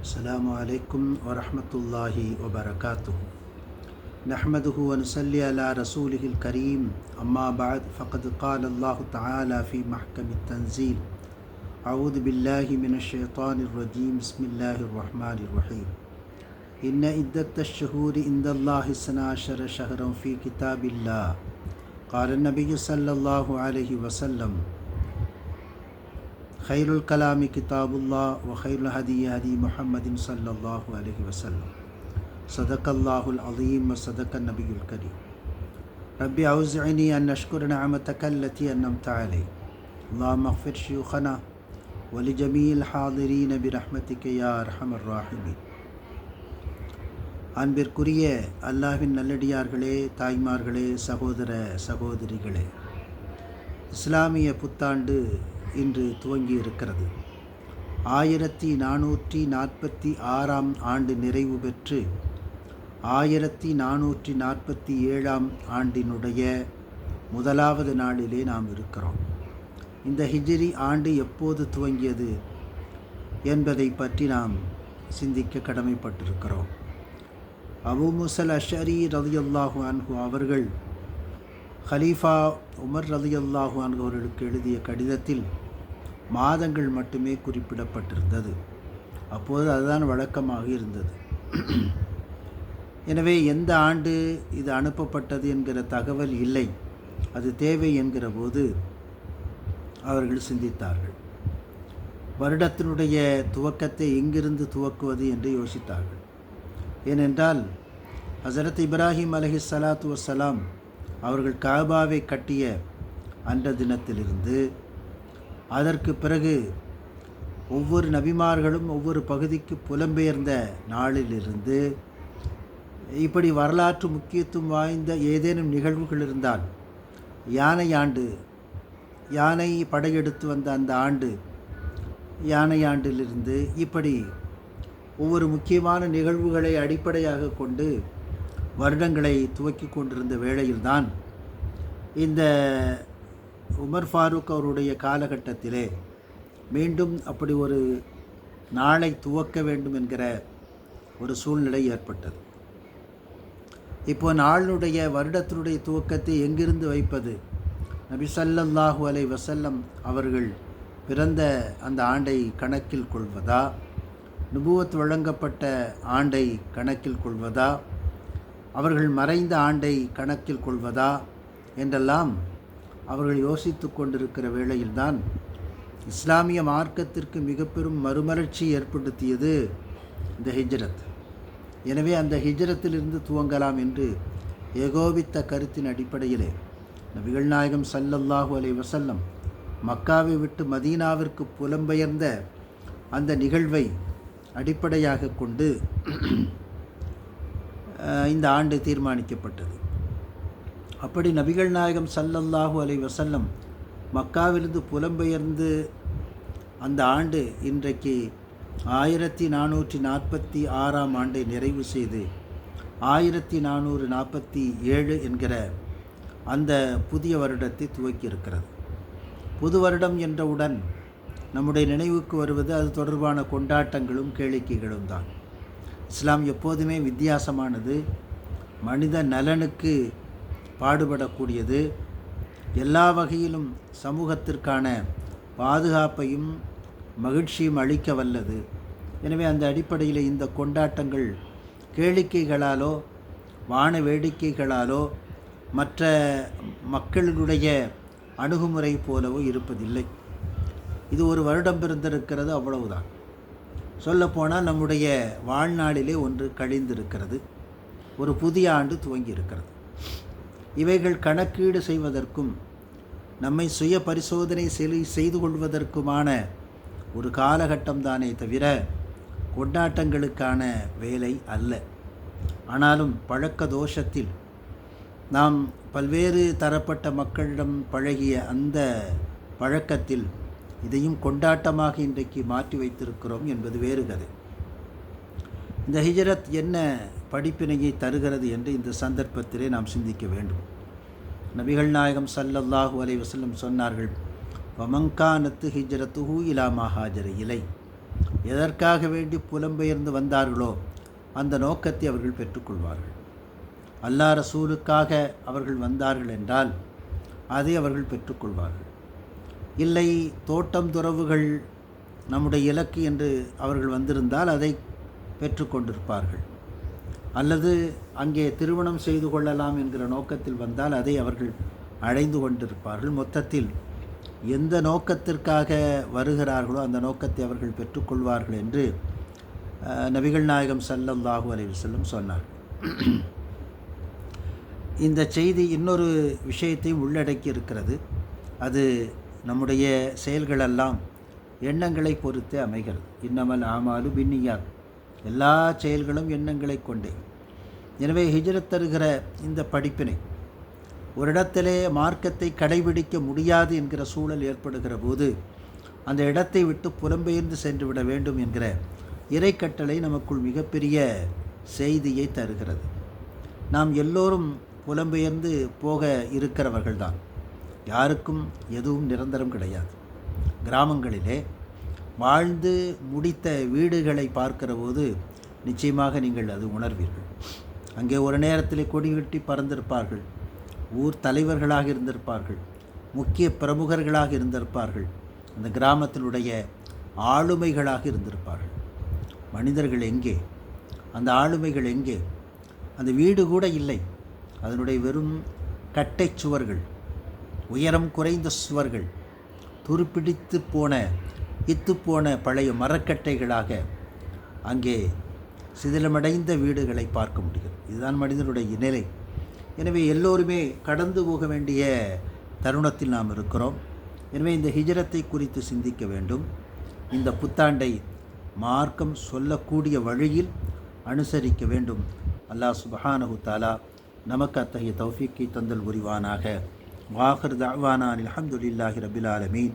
السلام عليكم ورحمة الله وبركاته. نحمده ونصلي على رسوله الكريم. أما بعد فقد قال الله تعالى في محكم التنزيل أعوذ بالله من الشيطان الرجيم. بسم الله الرحمن الرحيم. إن عدة الشهور عند الله اثنا عشر شهرا في كتاب الله. قال النبي صلى الله عليه وسلم خير الكلام كتاب الله وخير الهدي هدي محمد صلى الله عليه وسلم صدق الله العظيم وصدق النبي الكريم ربي أوزعني أن أشكر نعمتك التي أنمت علي اللهم اغفر شيوخنا ولجميع الحاضرين برحمتك يا أرحم الراحمين அன்பிற்குரிய அல்லாஹ்வின் நல்லடியார்களே தாய்மார்களே சகோதர சகோதரிகளே இஸ்லாமிய புத்தாண்டு இன்று துவங்கி இருக்கிறது ஆயிரத்தி நானூற்றி நாற்பத்தி ஆறாம் ஆண்டு நிறைவு பெற்று ஆயிரத்தி நானூற்றி நாற்பத்தி ஏழாம் ஆண்டினுடைய முதலாவது நாளிலே நாம் இருக்கிறோம். இந்த ஹிஜிரி ஆண்டு எப்போது துவங்கியது என்பதை பற்றி நாம் சிந்திக்க கடமைப்பட்டிருக்கிறோம். அபு முசல் அஷரி ரதியல்லாஹு அன்ஹு அவர்கள் ஹலீஃபா உமர் ரதியல்லாஹு அன்ஹு அவர்களுக்கு எழுதிய கடிதத்தில் மாதங்கள் மட்டுமே குறிப்பிடப்பட்டிருந்தது. அப்போது அதுதான் வழக்கமாக இருந்தது. எனவே எந்த ஆண்டு இது அனுப்பப்பட்டது என்கிற தகவல் இல்லை. அது தேவை என்கிற போது அவர்கள் சிந்தித்தார்கள். வருடத்தினுடைய துவக்கத்தை எங்கிருந்து துவக்குவது என்று யோசித்தார்கள். ஏனென்றால் ஹசரத் இப்ராஹிம் அலஹி சலாத்து வசலாம் அவர்கள் காபாவை கட்டிய அன்ற தினத்திலிருந்து அதற்கு பிறகு ஒவ்வொரு நபிமார்களும் ஒவ்வொரு பகுதிக்கு புலம்பெயர்ந்த நாளிலிருந்து இப்படி வரலாற்று முக்கியத்துவம் வாய்ந்த ஏதேனும் நிகழ்வுகள் இருந்தால் யானை ஆண்டு யானை படையெடுத்து வந்த அந்த ஆண்டு யானை ஆண்டிலிருந்து இப்படி ஒவ்வொரு முக்கியமான நிகழ்வுகளை அடிப்படையாக கொண்டு வருடங்களை துவக்கி கொண்டிருந்த வேளையில்தான் இந்த உமர் ஃபாரூக் அவருடைய காலகட்டத்திலே மீண்டும் அப்படி ஒரு நாளை துவக்க வேண்டும் என்கிற ஒரு சூழ்நிலை ஏற்பட்டது. இப்போ நாளினுடைய வருடத்தினுடைய துவக்கத்தை எங்கிருந்து வைப்பது? நபி சல்லல்லாஹூ அலை வசல்லம் அவர்கள் பிறந்த அந்த ஆண்டை கணக்கில் கொள்வதா? நுபுவத் வழங்கப்பட்ட ஆண்டை கணக்கில் கொள்வதா? அவர்கள் மறைந்த ஆண்டை கணக்கில் கொள்வதா? என்றெல்லாம் அவர்கள் யோசித்து கொண்டிருக்கிற வேளையில்தான் இஸ்லாமிய மார்க்கத்திற்கு மிக பெரும் மறுமலர்ச்சி ஏற்படுத்தியது இந்த ஹிஜ்ரத். எனவே அந்த ஹிஜ்ரத்திலிருந்து துவங்கலாம் என்று ஏகோபித்த கருத்தின் அடிப்படையிலே நபிகள் நாயகம் சல்லல்லாஹு அலை வசல்லம் மக்காவை விட்டு மதீனாவிற்கு புலம்பெயர்ந்த அந்த நிகழ்வை அடிப்படையாக கொண்டு இந்த ஆண்டு தீர்மானிக்கப்பட்டது. அப்படி நபிகள் நாயகம் சல்லல்லாஹு அலை வசல்லம் மக்காவிலிருந்து புலம்பெயர்ந்து அந்த ஆண்டு இன்றைக்கு ஆயிரத்தி நானூற்றி நாற்பத்தி ஆறாம் ஆண்டை நிறைவு செய்து ஆயிரத்தி நானூறு நாற்பத்தி ஏழு என்கிற அந்த புதிய வருடத்தை துவக்கியிருக்கிறது. புது வருடம் என்றவுடன் நம்முடைய நினைவுக்கு வருவது அது தொடர்பான கொண்டாட்டங்களும் கேளிக்கைகளும் தான். இஸ்லாம் எப்போதுமே வித்தியாசமானது. மனித நலனுக்கு பாடுபடக்கூடியது. எல்லா வகையிலும் சமூகத்திற்கான பாதுகாப்பையும் மகிழ்ச்சியும் அளிக்க வல்லது. எனவே அந்த அடிப்படையில் இந்த கொண்டாட்டங்கள் கேளிக்கைகளாலோ வான வேடிக்கைகளாலோ மற்ற மக்களுடைய அணுகுமுறை போலவோ இருப்பதில்லை. இது ஒரு வருடம் பிறந்திருக்கிறது அவ்வளவுதான். சொல்லப்போனால் நம்முடைய வாழ்நாளிலே ஒன்று கழிந்திருக்கிறது. ஒரு புதிய ஆண்டு துவங்கி இருக்கிறது இவைகள் கணக்கீடு செய்வதற்கும் நம்மை சுய பரிசோதனை செய்து கொள்வதற்குமான ஒரு காலகட்டம் தானே தவிர கொண்டாட்டங்களுக்கான வேலை அல்ல. ஆனாலும் பழக்க தோஷத்தில் நாம் பல்வேறு தரப்பட்ட மக்களிடம் பழகிய அந்த பழக்கத்தில் இதையும் கொண்டாட்டமாக இன்றைக்கு மாற்றி வைத்திருக்கிறோம் என்பது வேறு கதை. இந்த ஹிஜரத் என்ன படிப்பினையை தருகிறது என்று இந்த சந்தர்ப்பத்திலே நாம் சிந்திக்க வேண்டும். நபிகள் நாயகம் சல்லல்லாஹு அலை வசல்லம் சொன்னார்கள் வமங்கானத்து ஹிஜ்ரத்துஹு இலாமா ஹாஜர இலை. எதற்காக வேண்டி புலம்பெயர்ந்து வந்தார்களோ அந்த நோக்கத்தை அவர்கள் பெற்றுக்கொள்வார்கள். அல்லா ரசூலுக்காக அவர்கள் வந்தார்கள் என்றால் அதை அவர்கள் பெற்றுக்கொள்வார்கள். இல்லை தோட்டம் துறவுகள் நம்முடைய இலக்கு என்று அவர்கள் வந்திருந்தால் அதை பெற்றுக்கொண்டிருப்பார்கள். அல்லது அங்கே திருமணம் செய்து கொள்ளலாம் என்கிற நோக்கத்தில் வந்தால் அதை அவர்கள் அடைந்து கொண்டிருப்பார்கள். மொத்தத்தில் எந்த நோக்கத்திற்காக வருகிறார்களோ அந்த நோக்கத்தை அவர்கள் பெற்றுக்கொள்வார்கள் என்று நபிகள் நாயகம் ஸல்லல்லாஹு அலைஹி செல்லும் சொன்னார். இந்த செய்தி இன்னொரு விஷயத்தையும் உள்ளடக்கி இருக்கிறது அது நம்முடைய செயல்களெல்லாம் எண்ணங்களை பொறுத்தே அமைகிறது. இன்னமல் ஆமாலு பின்னியார் எல்லா செயல்களும் எண்ணங்களை கொண்டே. எனவே ஹிஜ்ரத் தருகிற இந்த படிப்பினை ஒரு இடத்திலே மார்க்கத்தை கடைபிடிக்க முடியாது என்கிற சூழல் ஏற்படுகிற போது அந்த இடத்தை விட்டு புலம்பெயர்ந்து சென்று விட வேண்டும் என்கிற இறைக்கட்டளை நமக்குள் மிகப்பெரிய செய்தியை தருகிறது. நாம் எல்லோரும் புலம்பெயர்ந்து போக இருக்கிறவர்கள்தான். யாருக்கும் எதுவும் நிரந்தரம் கிடையாது. கிராமங்களிலே வாழ்ந்து முடித்த வீடுகளை பார்க்கிற போது நிச்சயமாக நீங்கள் அது உணர்வீர்கள். அங்கே ஒரு நேரத்தில் கொடி வெட்டி பறந்திருப்பார்கள். ஊர் தலைவர்களாக இருந்திருப்பார்கள். முக்கிய பிரமுகர்களாக இருந்திருப்பார்கள். அந்த கிராமத்தினுடைய ஆளுமைகளாக இருந்திருப்பார்கள். மனிதர்கள் எங்கே? அந்த ஆளுமைகள் எங்கே? அந்த வீடு கூட இல்லை. அதனுடைய வெறும் கட்டைச் சுவர்கள் உயரம் குறைந்த சுவர்கள் துருப்பிடித்து போன இத்துப்போன பழைய மரக்கட்டைகளாக அங்கே சிதிலமடைந்த வீடுகளை பார்க்க முடியும். இதுதான் மனிதனுடைய நிலை எனவே எல்லோருமே கடந்து போக வேண்டிய தருணத்தில் நாம் இருக்கிறோம். எனவே இந்த ஹிஜரத்தை குறித்து சிந்திக்க வேண்டும். இந்த புத்தாண்டை மார்க்கம் சொல்லக்கூடிய வழியில் அனுசரிக்க வேண்டும். அல்லாஹ் சுபஹானஹு தாலா நமக்கு அத்தகைய தௌஃபிக்கை தந்தல் உரிவானாக வாஹர் தவானான் அலமதுல்லாஹி ரபில் ஆலமீன்.